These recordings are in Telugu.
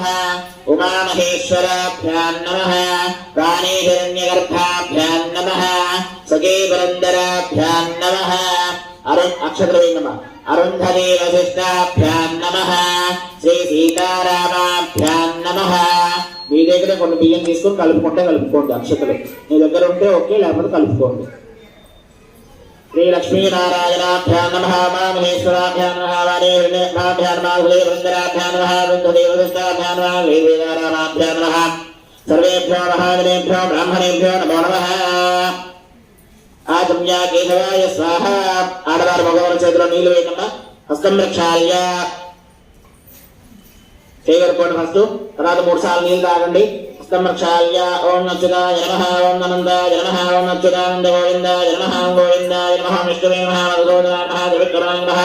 नमः उमामहेश्वराभ्याम् नमः प्राणीहिरण्यगर्भाभ्याम् नमः सखीपुरन्दराभ्याम् नमः अरुण अक्षत्रवे नमः अरुन्धती वसिष्ठाभ्याम् नमः శ్రీ సీతారామాభ్యాం నమః మీ దగ్గర కొన్ని బియ్యం తీసుకొని కలుపుకుంటే కలుపుకోండి అక్షతలు మీ దగ్గర ఉంటే ఓకే లేకపోతే కలుపుకోండి శ్రీ లక్ష్మీనారాయణాభ్యాం నమ మామహేశ్వరాభ్యాం నమ వాణీభ్యాం నమ వృందరాభ్యాం నమ వృందదేవదత్తాభ్యాం నమ వేదారామాభ్యాం నమ సర్వేభ్యో మహాజనేభ్యో బ్రాహ్మణేభ్యో నమో నమ ఆచమ్య కేశవాయ స్వాహ ఆడవారు మగవారి చేతిలో నీళ్ళు వేయకమ్మా హస్తం రక్షాల్య చేయగలుగుకోండి ఫస్ట్ తర్వాత మూడు సార్లు నీళ్ళు తాగండి స్తంభక్షాల్య ఓం నచ్చుదాయ నమ ఓం ననందాయ నమ ఓం నచ్చుదానంద గోవిందాయ నమ ఓం గోవిందాయ నమ విష్ణువే నమ మధుసూదనాయ నమ త్రివిక్రమాయ నమ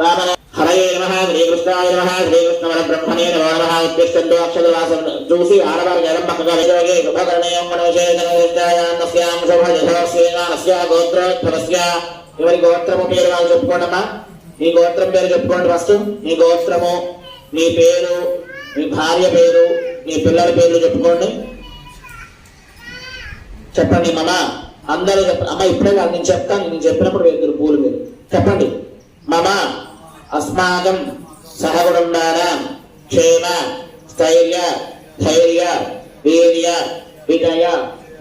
రామన హరయే నమ శ్రీకృష్ణాయ నమ శ్రీకృష్ణ వర బ్రహ్మణే నమో నమ ఉత్తిష్టంతో అక్షరవాసం చూసి ఆడవారి జలం పక్కగా విజయోగే శుభకరణీయం మనోషేదనస్యాం శుభజోస్యేనస్య గోత్రోత్పరస్య ఎవరి గోత్రము పేరు వాళ్ళు చెప్పుకోండమ్మా మీ గోత్రం పేరు చెప్పుకోండి ఫస్ట్ మీ గోత్రము మీ పేరు మీ భార్య పేరు మీ పిల్లల పేర్లు చెప్పుకోండి. చెప్పండి మమ. అందరూ చెప్ప అమ్మ ఇప్పుడే కాదు నేను చెప్తాను నేను చెప్పినప్పుడు ఇద్దరు పూలు మీరు. చెప్పండి. మమ అస్మాకం సహకుటుంబానాం క్షేమ స్థైర్య ధైర్య వీర్య విజయ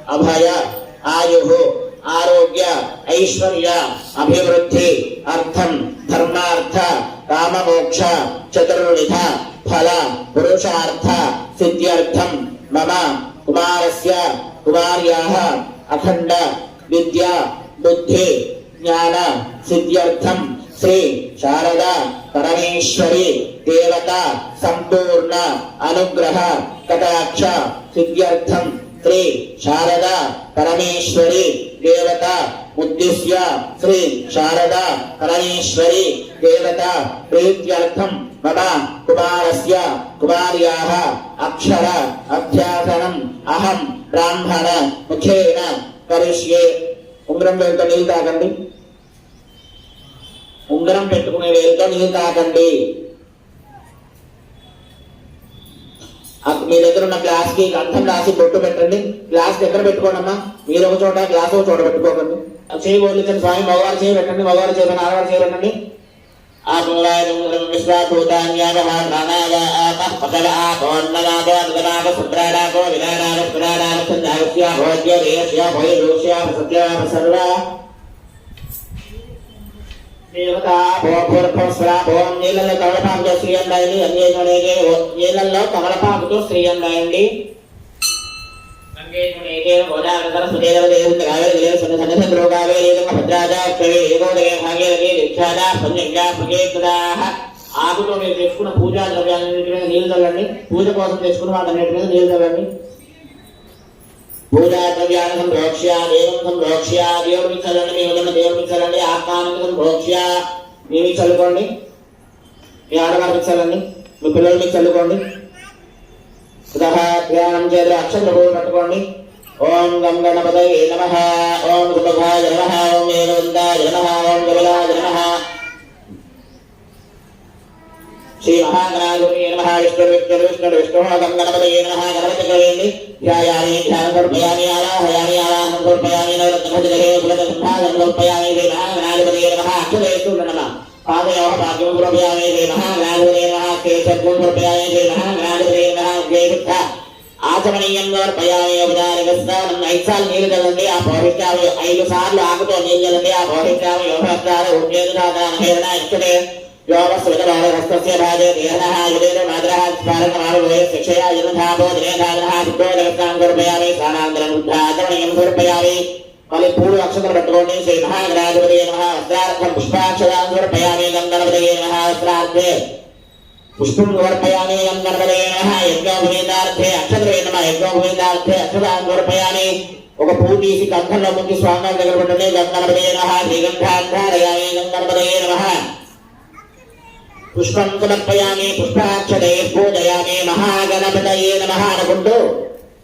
అభయ ఆయు ఆరోగ్య ఐశ్వర్య అభివృద్ధి అర్థం ధర్మార్థ కామమోక్ష చతుర్విధ ఫల పురుషార్థ సిద్ధ్యర్థం మమ కుమారస్య కుమార్యాः అఖండ విద్య బుద్ధి జ్ఞాన సిద్ధ్యర్థం శ్రీ శారద పరమేశ్వరి దేవత సంపూర్ణ అనుగ్రహ కటాక్ష సిద్ధ్యర్థం శ్రీ శారద పరమేశ్వరి దేవత ఉద్దేశ్య శ్రీ శారద పరమేశ్వరి దేవత ప్రీత్యర్థం మమ కుమారస్య కుమార్యాः అక్షర అభ్యాసనం అహం బ్రాహ్మణ ముఖేన కరిష్యే. ఉంగరం వేలుతో నీళ్ళు తాగండి. ఉంగరం పెట్టుకునే వేలుతో నీళ్ళు తాగండి ఆ మీ దగ్గర ఉన్న గ్లాస్కి గంధం రాసి బొట్టు పెట్టండి. గ్లాస్ దగ్గర పెట్టుకోండమ్మా మీరు ఒక చోట గ్లాస్ ఒక చోట పెట్టుకోకండి. చేయి బోర్లించండి స్వామి మగవారు చేయి పెట్టండి మగవారు చేయి ఆడవారు చేయి పెట్టండి. సర్వ నీళ్ళలో తమలపాకుతో స్త్రీ అందాయండి అంగేజుడేగే నీళ్ళల్లో తమలపాకుతో స్త్రీ అందాయండి ఆకుతో మీరు తెచ్చుకున్న పూజా ద్రవ్యాలన్నింటి మీద నీళ్ళు చల్లండి పూజ కోసం తెచ్చుకున్న వాటన్నిటి మీద నీళ్ళు చల్లండి పూజా ద్రవ్యాన్ని సంప్రోక్ష్య దేవం సంప్రోక్ష్య దేవుడికి చదవండి మీ వదన దేవుడికి చదవండి ఆత్మానికి సంప్రోక్ష్య మీవి చదువుకోండి మీ ఆడవారికి చదవండి మీ పిల్లలకి చదువుకోండి ఉదహ ధ్యానం చేత అక్షర పట్టుకోండి. ఓం గం గణపతయ నమ. ఓం సుభాయ నమ. ఓం ఏకవందాయ నమ. ఓం కపిలాయ నమ. శ్రీ మహాగణాధుని నమ విష్ణు విష్ణు విష్ణు విష్ణు గణపతి నమ గణపతి కవేయండి ధ్యాయామి ధ్యాన సమర్పయామి ఆలాహయామి ఆలాహం సమర్పయామి నవరత్నభజనే పులకసింహాసం శ్రీ మహాగణాధిపతి నమ నమ పాదయోహ భాగ్యం శ్రీ మహాగణాధిపతి నమ కేశత్వం శ్రీ మహాగణాధిపతి నమ కేశుద్ధ ఆచమనీయం స్నానం ఐదు సార్లు నీళ్ళు చల్లండి ఆ పౌరిష్టాలు ఐదు సార్లు ఆకుతో నీళ్ళు ఆ ఉద్యోగ సాధన ఇచ్చటే యోగ సుగతవాద హస్తస్య భాజే దేహనః शिक्षया మాద్రః స్మారకమారుభే శిక్షయా జనధాపో దినేధానః సిద్ధోదగస్తాం సమర్పయామి స్నానాంతరం మళ్ళీ పూలు అక్షతలు పెట్టుకోండి శ్రీ మహాగణాధిపతి నమ వస్త్రార్థం పుష్పాక్షరాన్ని సమర్పయామి గంగణపతి నమ వస్త్రార్థే పుష్పం సమర్పయామి గంగణపతి నమ యజ్ఞోపవేదార్థే అక్షతలు నమ యజ్ఞోపవేదార్థే అక్షతాన్ని సమర్పయామి ఒక పువ్వు తీసి కంఠంలో ముందు స్వామి దగ్గర పెట్టండి గంగణపతి నమ శ్రీగంధాధ్యారయామి గంగణపతి నమ పుష్పం సమర్పయామి పుష్పాక్షరే పూజయామి మహాగణపతయే నమ అనుకుంటూ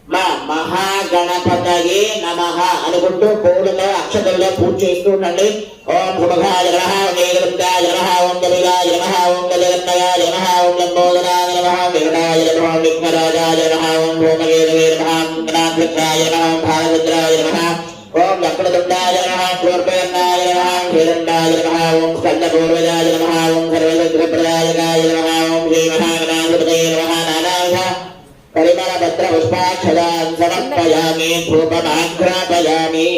మా మహాగణపతయే నమ అనుకుంటూ పూలలో అక్షతల్లో పూజ చేస్తూ ఉండండి. ఓం శుభాయ నమ ఓం ఏకదంతాయ నమ ఓం కపిలాయ నమ ఓం గజగన్నయాయ నమ ఓం లంబోదరాయ నమ గణాయ నమః విఘ్నరాజాయ నమః ఓం భూమకేతవే నమః గణాధ్యక్షాయ నమః భారభద్రాయ నమః నమః హిరణ్యాయ నమః ఓం స్కందపూర్వజాయ నమః ఓం సర్వశక్తిప్రదాయకాయ నమః ఓం శ్రీ మహాగణాధిపతయే నమః నానాయ పరిమళ పత్ర పుష్పాక్షరాన్ సమర్పయామి ధూపమాఘ్రాపయామి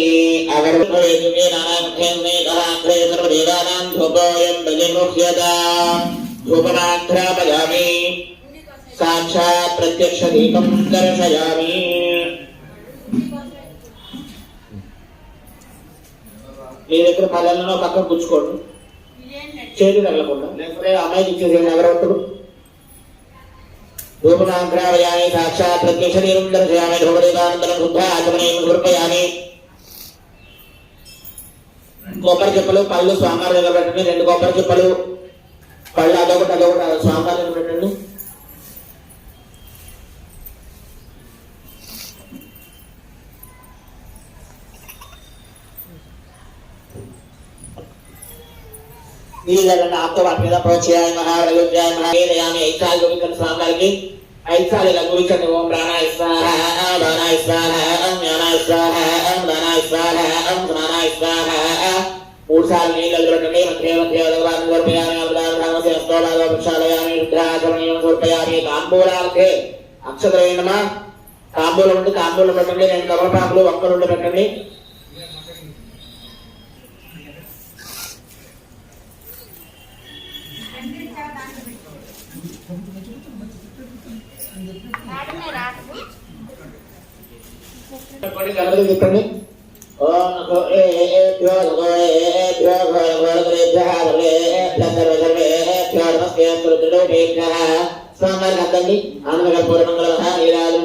అగర్భవేదుమే నానాఖ్యేమే కరాగ్రే సర్వదేవానాం ధూపోయం మీ దగ్గర పదాలను పక్కన పుచ్చుకోండి. చేతులు వెళ్ళకుండా లేకపోతే అమ్మాయికి ఇచ్చేసేయండి అగరవత్తులు ధూపనాగ్రావయామి సాక్షాత్ ప్రత్యక్ష నీరం దర్శయామి ధూపదేవానంతరం శుద్ధ ఆచమనీయం సమర్పయామి. కొబ్బరి చెప్పలు పళ్ళు స్వామివారి దగ్గర పెట్టండి. రెండు కొబ్బరి చెప్పలు. పళ్ళు అదొకటి అదొకటి స్వామివారి దగ్గర పెట్టండి. నీళ్ళని ఆప్తో వాటి మీద ప్రోత్సాయ మహారయోధ్యాయ మహాయామి ఐసాలు చూపించండి స్వామివారికి ఐసాలు ఇలా చూపించండి ఓం ప్రాణాయ స్వాహ ప్రాణాయ స్వాహ జ్ఞానాయ స్వాహ ప్రాణాయ స్వాహ స్నానాయ స్వాహ. మూడు సార్లు నీళ్ళు పెట్టండి మధ్య మధ్య భగవాన్ సమర్పయామి అవదాన ధర్మస్య స్తోభాగ వృక్షాలయామి రుద్రాచమనీయం సమర్పయామి తాంబూలార్థే అక్షతమైనమా తాంబూలం ఉంటే తాంబూలం పెట్టండి రెండు తమలపాకులు ఒక్కరుండి పెట్టండి. త్రిలోకేభ్యః స్వామివారికి అందండి ఆనందగా పూర్ణమంగళ నీరాజం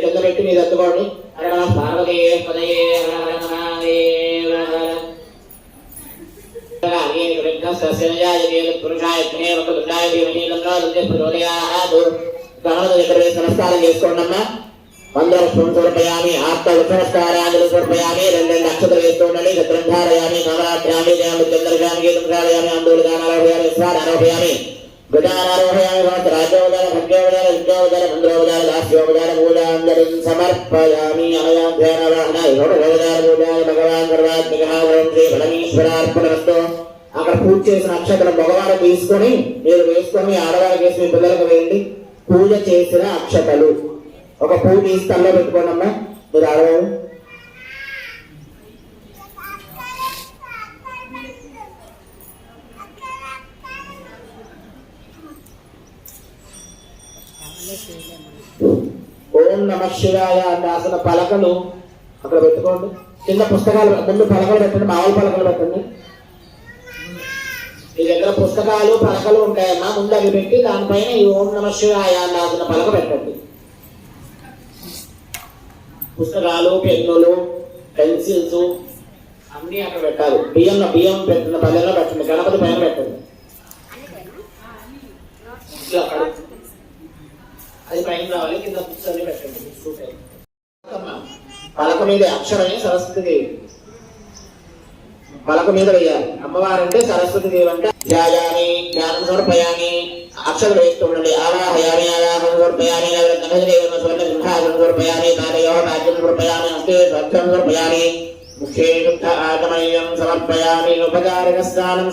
కింద పెట్టి మీరు ఎత్తుకోండి హర పార్వతీ పదయే హర హర. నమస్కారం చేసుకోండి వందల సమర్పయామి ఆత్మ సమస్కారాన్ని సమర్పయామి రెండు రెండు అక్షతలు వేస్తూ ఉండండి గ్రంథాలయామి నవరాత్ర్యామి చంద్రయామి గీతం కాలయామి ఆందోళన గజానారోహయామి భవత్ రాజోదర భగ్యోదర విద్యోదర మంద్రోదర దాస్యోదర సమర్పయామి అనయాధ్యాన వాహన యోగోదర భగవాన్ సర్వాత్మిక ఓం శ్రీ అక్కడ పూజ చేసిన అక్షతలు మగవారు తీసుకొని మీరు వేసుకొని ఆడవారికి వేసి మీ పిల్లలకు వేయండి. పూజ చేసిన అక్షతలు. ఒక పూజ తీసి తల్లో పెట్టుకోండి అమ్మా. మీరు ఆడవారు ఓం నమ శివాయ అని రాసిన పలకలు అక్కడ పెట్టుకోండి. చిన్న పుస్తకాలు ముందు పలకలు పెట్టండి మామూలు పలకలు పెట్టండి. మీ దగ్గర పుస్తకాలు పలకలు ఉంటాయమ్మా ముందు అవి పెట్టి దానిపైన ఈ ఓం నమ శివాయ అని రాసిన పలక పెట్టండి. పుస్తకాలు పెన్నులు పెన్సిల్స్ అన్ని అక్కడ పెట్టాలి. బియ్యంలో బియ్యం పెట్టిన పల్లెల్లో పెట్టండి. గణపతి పైన పెట్టండి. ఇట్లా అది పైన రావాలి కింద బుక్స్ అన్ని పెట్టండి సూట్ అయ్యి. పలక మీద అక్షరమే సరస్వతి దేవి. పలక మీద వేయాలి. అమ్మవారు అంటే సరస్వతి దేవి అంటే ధ్యాయామి జ్ఞానం సమర్పయామి అక్షరం వేస్తూ ఉండండి. ఆవాహయామి ఆవాహం సమర్పయామి గణదేవన స్వర్ణ సింహాసనం సమర్పయామి తారయో రాజ్యం సమర్పయామి హస్తే స్వచ్ఛం సమర్పయామి ముఖ్యే శుద్ధ ఆగమనీయం ఉపకారక స్నానం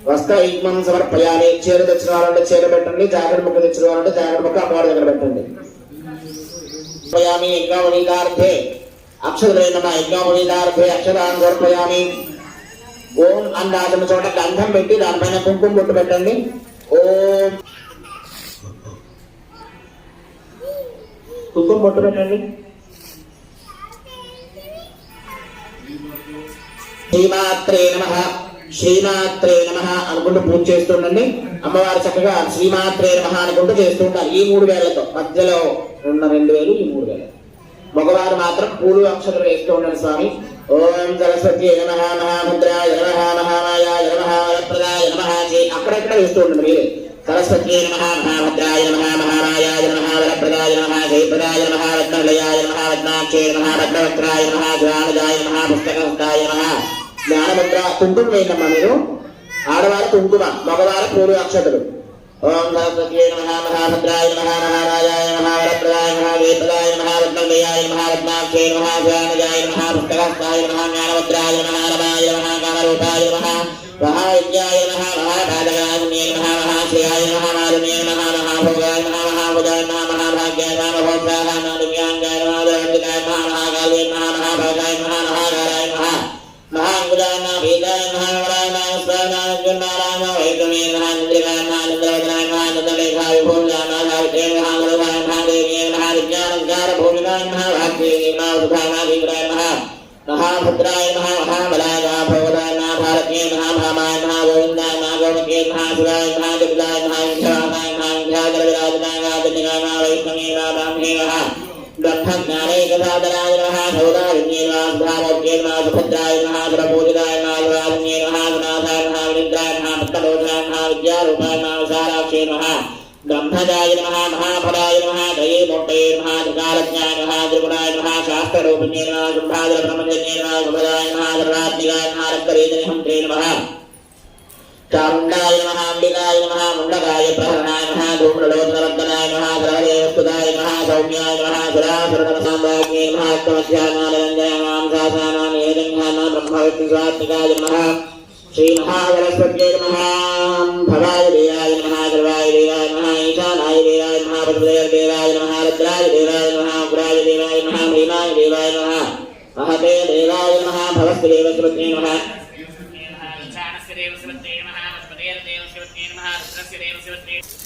సమర్పయామి వస్త్రయుగ్మం సమర్పయాలి చీర తెచ్చిన వాళ్ళంటే చీర పెట్టండి జాగ్రత్త ముక్క తెచ్చిన వాళ్ళంటే జాగ్రత్త ముక్క అమ్మవారి దగ్గర పెట్టండి. సమర్పయామి యజ్ఞావనీతార్థే అక్షరే నమ అక్షరాన్ని సమర్పయామి ఓం అందాజన చోట గంధం పెట్టి దానిపైన కుంకుమ బొట్టు పెట్టండి. ఓం. కుంకుమ బొట్టు పెట్టండి. శ్రీమాత్రే నమ. శ్రీమాత్రే నమ అనుకుంటూ పూజ చేస్తుండండి. అమ్మవారు చక్కగా శ్రీమాత్రే నమ అనుకుంటూ చేస్తూ ఉంటారు ఈ మూడు వేలతో మధ్యలో ఉన్న రెండు వేలు ఈ మూడు వేలు. మగవారు మాత్రం పూలు అక్షరం వేస్తూ ఉండండి స్వామి. ఓం సరస్వతి నమ మహాముద్రాయ నమ మహామాయాయ నమ వరప్రదాయ నమ అక్కడెక్కడ వేస్తూ ఉండండి మీరే. సరస్వతి నమ మహాభద్రాయ నమ మహామాయాయ నమ వరప్రదాయ నమ జయప్రదాయ నమ రత్నలయాయ నమ రత్నాక్షే నమ రత్నవక్రాయ నమ జ్ఞానదాయ నమ పుస్తకస్తాయ నమ జ్ఞానముద్ర కుంకుమ వేయండమ్మా మీరు? ఆడవారి కుంకుమ మగవారి పూలు అక్షతలు. ఓం సరస్వత్యై నమః మహాభద్రాయ నమః మహారాజాయ నమః వరప్రదాయ నమః వేదప్రదాయ నమః రత్నమయాయ నమః రత్నాక్షే నమః జ్ఞానజాయ నమః పుస్తకస్థాయ నమః జ్ఞానవద్రాయ నమః రమాయ నమః కామరూపాయ నమః మహావిద్యాయ నమః మహాపాదగాయ నమః మహాశ్రేయాయ నమః మారుణ్యే మహాభోగాయ మహాభుజాయ మహాభాగ్యాయ మహోత్సాహాయ దివ్యాంగాయ దేవంతికాయ మహాకాళే మహాభాగాయ నమః మహాకారాయ నమః మహాంగుదాన వేదాయ మహావరాయ స్వరాయ జన్మారాయ వైద్యమే మహాంద్రికాయ మహానందవదనాయ మహానందలేఖాయ భూమిదాయ మహావిద్యే మహామృగాయ మహాదేవ్యే మహావిజ్ఞానంగార భూమిదాయ మహాభాగ్యే మహావృధాయ ब्रह्मज्ञाने गदाधराय नमः, सौदारिण्ये नमः सुधामोद्ये नमः, सुभद्राय नमः सुरपूजिताय नमः सुराजन्ये नमः सुनाथाय नमः विनिद्राय नमः विद्यारूपाय नमः साराक्षे नमः, ब्रह्मजाय नमः महाफलाय नमः दये मोट्टये नमः त्रिकालज्ञाय नमः, त्रिगुणाय नमः, शास्त्ररूपिण्ये नमः शुभाद्रब्रह्मचर्ये नमः सुभदाय नमः, सर्वात्मिकाय नमः रक्तरेजनिहन्त्रे नमः। चामुण्डाय नमः अम्बिकाय नमः मुण्डकाय प्रहरणाय नमः धूम्रलोचनवर्धनाय नमः सर्वदेवस्तुताय नमः सौम्याय नमः सुरासुरनमसाम्राज्ञे नमः अष्टमध्यानानरञ्जनाय नमः शासनानां निरजन्याय नमः ब्रह्मविष्णुस्वात्मिकाय नमः श्रीमहागणस्पत्यै नमः भवाय देवाय नमः गर्वाय देवाय नमः ईशानाय देवाय नमः पद्मदेवाय नमः रुद्राय देवाय नमः उग्राय देवाय नमः भीमाय देवाय नमः महते देवाय नमः भवस्देवस्पत्यै नमः ईशानस्य देवस्य नमः nacionales